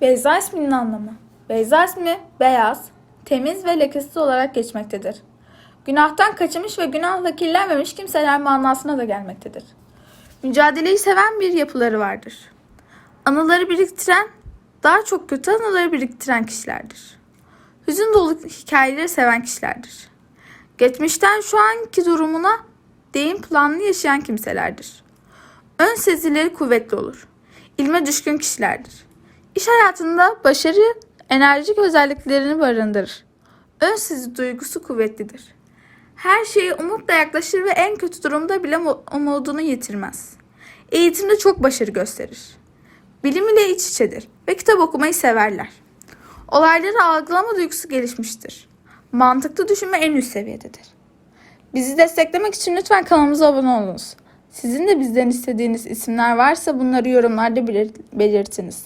Beyza isminin anlamı. Beyza ismi beyaz, temiz ve lekesiz olarak geçmektedir. Günahtan kaçınmış ve günahla kirlenmemiş kimseler manasına da gelmektedir. Mücadeleyi seven bir yapıları vardır. Anıları biriktiren, daha çok kötü anıları biriktiren kişilerdir. Hüzün dolu hikayeleri seven kişilerdir. Geçmişten şu anki durumuna değin planlı yaşayan kimselerdir. Ön sezileri kuvvetli olur. İlme düşkün kişilerdir. İş hayatında başarı enerjik özelliklerini barındırır. Ön duygusu kuvvetlidir. Her şeye umutla yaklaşır ve en kötü durumda bile mu- umudunu yitirmez. Eğitimde çok başarı gösterir. Bilim ile iç içedir ve kitap okumayı severler. Olayları algılama duygusu gelişmiştir. Mantıklı düşünme en üst seviyededir. Bizi desteklemek için lütfen kanalımıza abone olunuz. Sizin de bizden istediğiniz isimler varsa bunları yorumlarda belir- belirtiniz.